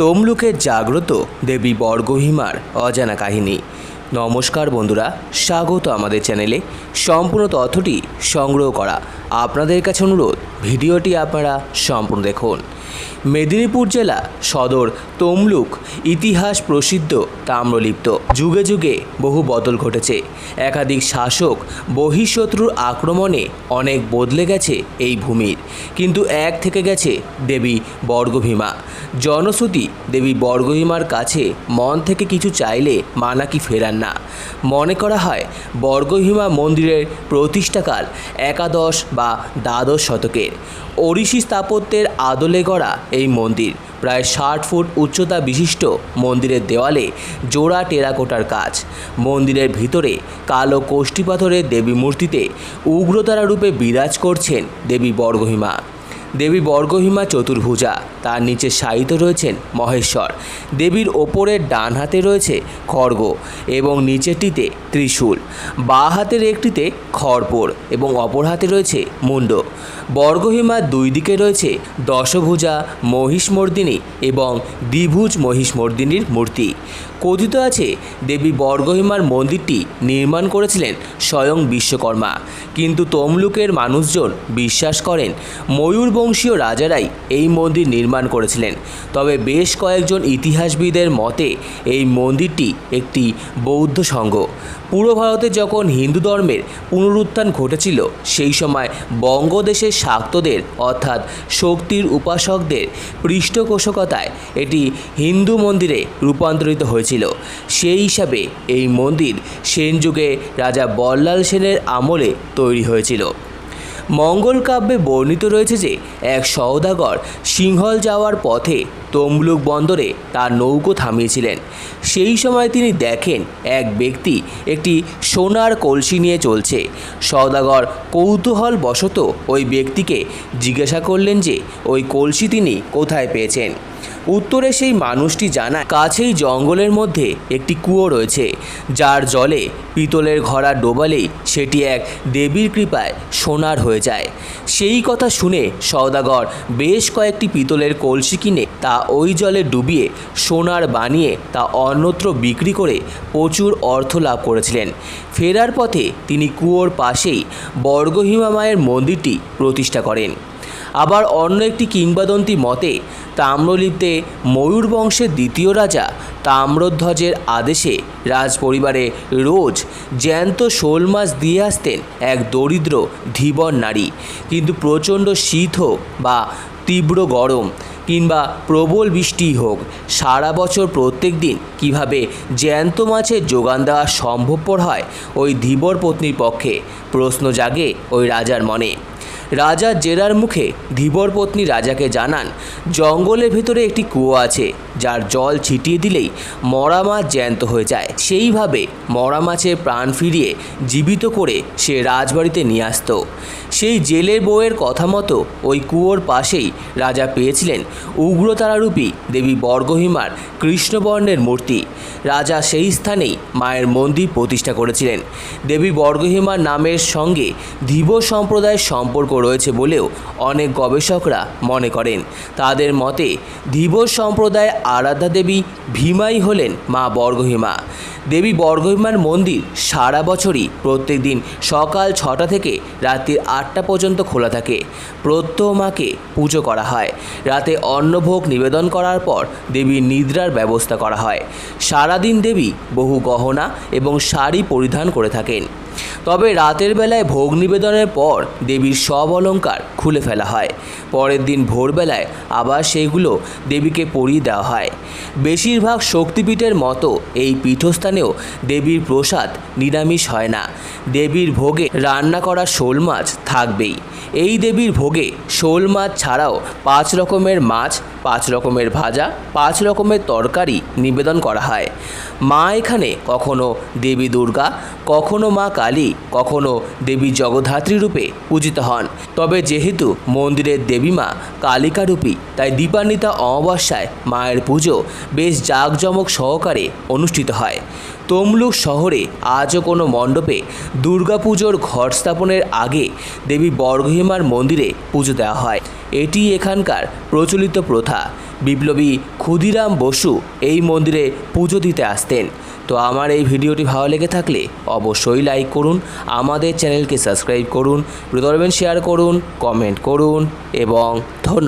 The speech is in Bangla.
তমলুকে জাগ্রত দেবী বর্গহিমার অজানা কাহিনী। নমস্কার বন্ধুরা, স্বাগত আমাদের চ্যানেলে। সম্পূর্ণ তথ্যটি সংগ্রহ করা আপনাদের কাছে অনুরোধ। ভিডিওটি আপনারা সম্পূর্ণ দেখুন। মেদিনীপুর জেলা সদর তমলুক ইতিহাস প্রসিদ্ধ তাম্রলিপ্ত। যুগে যুগে বহু বদল ঘটেছে। একাধিক শাসক বহিঃশত্রুর আক্রমণে অনেক বদলে গেছে এই ভূমির। কিন্তু এক থেকে গেছে দেবী বর্গভীমা। জনশ্রুতি, দেবী বর্গভীমার কাছে মন থেকে কিছু চাইলে মা নাকি ফেরান না। মনে করা হয়, বর্গভীমা মন্দিরের প্রতিষ্ঠাকাল একাদশ বা দ্বাদশ শতকের। ওড়িশি স্থাপত্যের আদলে গড়া এই মন্দির। প্রায় ষাট ফুট উচ্চতা বিশিষ্ট মন্দিরের দেওয়ালে জোড়া টেরাকোটার কাজ। মন্দিরের ভিতরে কালো কোষ্ঠী পাথরের দেবী মূর্তিতে উগ্রতারা রূপে বিরাজ করছেন দেবী বর্গহিমা। দেবী বর্গহিমা চতুর্ভুজা। তার নিচে শায়িত রয়েছেন মহেশ্বর। দেবীর ওপরের ডান হাতে রয়েছে খড়গ এবং নিচেরটিতে ত্রিশূল। বাঁ হাতের একটিতে খড়পোর এবং অপর হাতে রয়েছে মুন্ড। বর্গহিমার দুই দিকে রয়েছে দশভুজা, মহিষমর্দিনী এবং দ্বিভুজ মহিষমর্দিনীর মূর্তি। কথিত আছে, দেবী বর্গহিমার মন্দিরটি নির্মাণ করেছিলেন স্বয়ং বিশ্বকর্মা। কিন্তু তমলুকের মানুষজন বিশ্বাস করেন, ময়ূরবংশীয় রাজারাই এই মন্দির নির্মাণ করেছিলেন। তবে বেশ কয়েকজন ইতিহাসবিদের মতে, এই মন্দিরটি একটি বৌদ্ধ সংঘ পূর্ব ভারতে যখন হিন্দু ধর্মের পুনরুত্থান ঘটেছিল, সেই সময় বঙ্গদেশের শাক্তদের, অর্থাৎ শক্তির উপাসকদের পৃষ্ঠপোষকতায় এটি হিন্দু মন্দিরে রূপান্তরিত হয়েছিল। সেই হিসাবে এই মন্দির সেন যুগে রাজা বল্লাল সেনের আমলে তৈরি হয়েছিল। মঙ্গল কাব্যে বর্ণিত রয়েছে যে, এক সওদাগর সিংহল যাওয়ার পথে তমলুক বন্দরে তার নৌকো থামিয়েছিলেন। সেই সময় তিনি দেখেন এক ব্যক্তি একটি সোনার কলসি নিয়ে চলছে। সওদাগর কৌতূহল বশত ওই ব্যক্তিকে জিজ্ঞাসা করলেন যে, ওই কলসি তিনি কোথায় পেয়েছেন? উত্তরে সেই মানুষটি জানায়, কাছেই জঙ্গলের মধ্যে একটি কুয়ো রয়েছে, যার জলে পিতলের ঘড়া ডোবালেই সেটি এক দেবীর কৃপায় সোনার হয়ে যায়। সেই কথা শুনে সওদাগর বেশ কয়েকটি পিতলের কলসি কিনে তা ওই জলে ডুবিয়ে সোনার বানিয়ে তা অন্যত্র বিক্রি করে প্রচুর অর্থ লাভ করেছিলেন। ফেরার পথে তিনি কুয়োর পাশেই বর্গহিমা মায়ের মন্দিরটি প্রতিষ্ঠা করেন। আবার অন্য একটি কিংবদন্তি মতে, তাম্রলিপ্তে ময়ূর বংশের দ্বিতীয় রাজা তাম্রধ্বজের আদেশে রাজপরিবারে রোজ জ্যান্ত শোল মাছ দিয়ে আসতেন এক দরিদ্র ধীবর নারী। কিন্তু প্রচণ্ড শীত হোক বা তীব্র গরম কিংবা প্রবল বৃষ্টি হোক, সারা বছর প্রত্যেক দিন কীভাবে জ্যান্ত মাছের যোগান দেওয়া সম্ভবপর হয়, ওই ধীবর পত্নীর পক্ষে প্রশ্ন জাগে ওই রাজার মনে। রাজা জেরার মুখে ধীবর পত্নী রাজাকে জানান, জঙ্গলের ভেতরে একটি কুয়ো আছে, যার জল ছিটিয়ে দিলেই মরা মাছ জ্যান্ত হয়ে যায়। সেইভাবে মরা মাছের প্রাণ ফিরিয়ে জীবিত করে সে রাজবাড়িতে নিয়ে আসতো। সেই জেলের বউয়ের কথা মতো ওই কুয়োর পাশেই রাজা পেয়েছিলেন উগ্রতারারূপী দেবী বর্গহিমার কৃষ্ণবর্ণের মূর্তি। রাজা সেই স্থানেই মায়ের মন্দির প্রতিষ্ঠা করেছিলেন। দেবী বর্গহিমার নামের সঙ্গে ধীব সম্প্রদায়ের সম্পর্ক রয়েছে বলেও অনেক গবেষকরা মনে করেন। তাদের মতে ধীব সম্প্রদায় আরাধ্যা দেবী ভীমাই হলেন মা বর্গহিমা দেবী বর্গহিমার মন্দির সারা বছরই প্রত্যেক দিন সকাল ছটা থেকে রাত্রি আটটা পর্যন্ত খোলা থাকে। প্রত্যহ মাকে পুজো করা হয়। রাতে অন্নভোগ নিবেদন করার পর দেবীর নিদ্রার ব্যবস্থা করা হয়। সারাদিন দেবী বহু গহনা এবং শাড়ি পরিধান করে থাকেন। তবে রাতের বেলায় ভোগ নিবেদনের পর দেবীর সব অলঙ্কার খুলে ফেলা হয়। পরের দিন ভোরবেলায় আবার সেইগুলো দেবীকে পরিয়ে দেওয়া হয়। বেশিরভাগ শক্তিপীঠের মতো এই পীঠস্থানেও দেবীর প্রসাদ নিরামিষ হয় না। দেবীর ভোগে রান্না করা শোল মাছ থাকবেই। এই দেবীর ভোগে শোল মাছ ছাড়াও পাঁচ রকমের মাছ, পাঁচ রকমের ভাজা, পাঁচ রকমের তরকারি নিবেদন করা হয়। মা এখানে কখনো দেবী দুর্গা, কখনো মা কালী, কখনো দেবী জগদ্ধাত্রী রূপে পূজিত হন। তবে যেহেতু মন্দিরের দেবী মা কালিকা রূপী তাই দীপান্বিতা অমাবস্যায় মায়ের পুজো বেশ জাঁকজমক সহকারে অনুষ্ঠিত হয়। তমলুক শহরে আজও কোনো মণ্ডপে দুর্গাপুজোর ঘট স্থাপনের আগে দেবী বর্গহিমার মন্দিরে পুজো দেওয়া হয়। এটি এখানকার প্রচলিত প্রথা। বিপ্লবী ক্ষুদিরাম বসু এই মন্দিরে পুজো দিতে আসতেন। তো আমার এই ভিডিওটি ভালো লেগে থাকলে অবশ্যই লাইক করুন, আমাদের চ্যানেলকে সাবস্ক্রাইব করুন ভিডিও শেয়ার করুন কমেন্ট করুন এবং ধন্যবাদ।